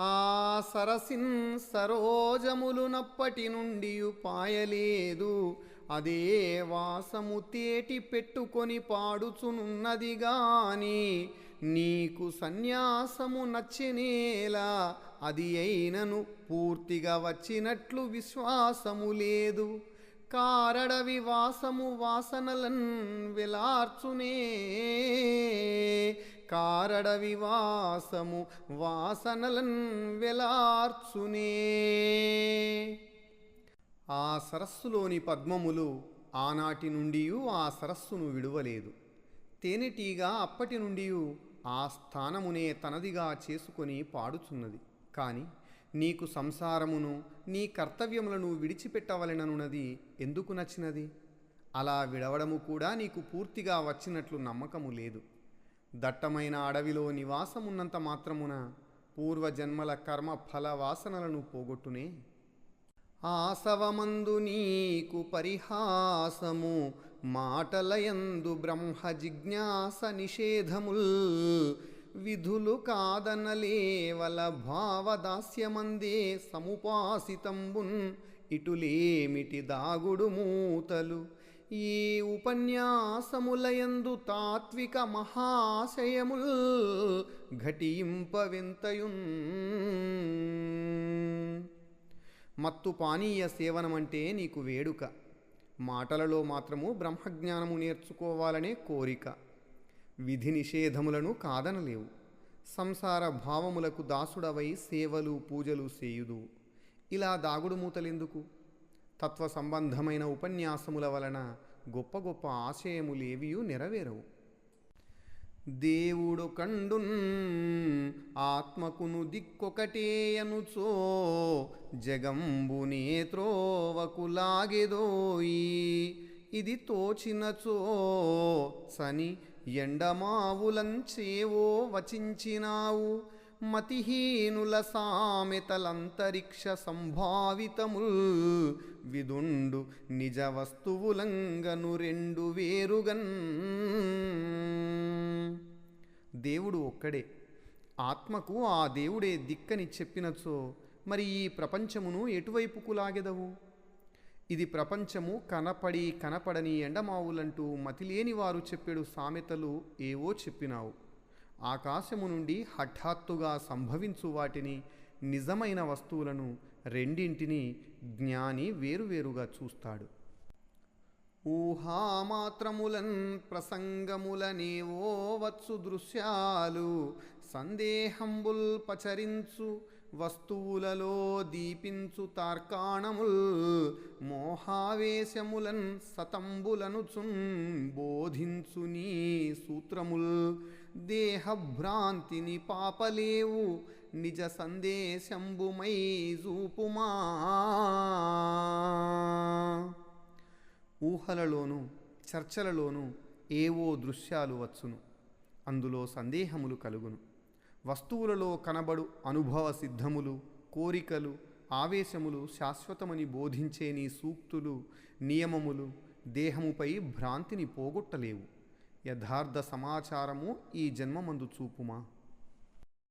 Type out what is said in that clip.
ఆ సరసిన్ సరోజములునప్పటి నుండి పాయలేదు. అదే వాసము తేటి పెట్టుకొని పాడుచునున్నది గాని నీకు సన్యాసము నచ్చినేలా అది అయినను పూర్తిగా వచ్చినట్లు విశ్వాసము లేదు. కారడ వివాసము వాసనలన్ వెలార్చునే కారడవివాసము వాసనలన్ వెలార్చునే. ఆ సరస్సులోని పద్మములు ఆనాటి నుండి ఆ సరస్సును విడువలేదు. తేనెటీగా అప్పటి నుండి ఆ స్థానమునే తనదిగా చేసుకొని పాడుచున్నది. కానీ నీకు సంసారమును నీ కర్తవ్యములను విడిచిపెట్టవలెననున్నది ఎందుకు నచ్చినది? అలా విడవడము కూడా నీకు పూర్తిగా వచ్చినట్లు నమ్మకము లేదు. దట్టమైన అడవిలో నివాసమున్నంత మాత్రమున పూర్వజన్మల కర్మ ఫల వాసనలను పోగొట్టునే ఆసవమందు నీకు పరిహాసము మాటలయందు బ్రహ్మ జిజ్ఞాస నిషేధముల్. విధులు కాదనలేవల భావదాస్యమందే సముపాసితంబున్ ఇటులేమిటి దాగుడు మూతలు? ఈ ఉపన్యాసములయందు తాత్విక మహాశయముల్ ఘటింపవింతయున్. మత్తు పానీయ సేవనమంటే నీకు వేడుక. మాటలలో మాత్రము బ్రహ్మజ్ఞానము నేర్చుకోవాలనే కోరిక. విధి నిషేధములను కాదనలేవు. సంసార భావములకు దాసుడవై సేవలు పూజలు చేయుదు ఇలా దాగుడు మూతలెందుకు? తత్వ సంబంధమైన ఉపన్యాసముల వలన గొప్ప గొప్ప ఆశయములేవియూ నెరవేరవు. దేవుడు కండున్ ఆత్మకును దిక్కొకటే అనుచో జగంబు నేత్రోవకులాగెదోయి ఇది తోచినచో సని ఎండమావులంచేవో వచించినావు. మతిహీనుల సామెతలంతరిక్ష సంభావితముల్ విదుండు నిజ వస్తువులంగను రెండు వేరుగన్. దేవుడు ఒక్కడే. ఆత్మకు ఆ దేవుడే దిక్కని చెప్పినచో మరి ఈ ప్రపంచమును ఎటువైపుకు లాగెదవు? ఇది ప్రపంచము కనపడి కనపడని ఎండమావులంటూ మతిలేని వారు చెప్పెడు సామెతలు ఏవో చెప్పినావు. ఆకాశము నుండి హఠాత్తుగా సంభవించు వాటిని నిజమైన వస్తువులను రెండింటిని జ్ఞాని వేరువేరుగా చూస్తాడు. ఊహామాత్రములన్ ప్రసంగములనేవో వచ్చు దృశ్యాలు సందేహంబుల్ పచరించు వస్తువులలో దీపించు తార్కాణముల్ మోహావేశములన్ సతంబులనుచున్ బోధించు నీ సూత్రముల్. దేహభ్రాంతిని పాపలేవు. నిజ సందేశంబుమై చూపుమా ఊహలలోనూ చర్చలలోనూ ఏవో దృశ్యాలు వచ్చును. అందులో సందేహములు కలుగును. వస్తువులలో కనబడు అనుభవ సిద్ధములు కోరికలు ఆవేశములు శాశ్వతమని బోధించే నీ సూక్తులు నియమములు దేహముపై భ్రాంతిని పోగొట్టలేవు. యథార్థ సమాచారము ఈ జన్మమందు చూపుమా?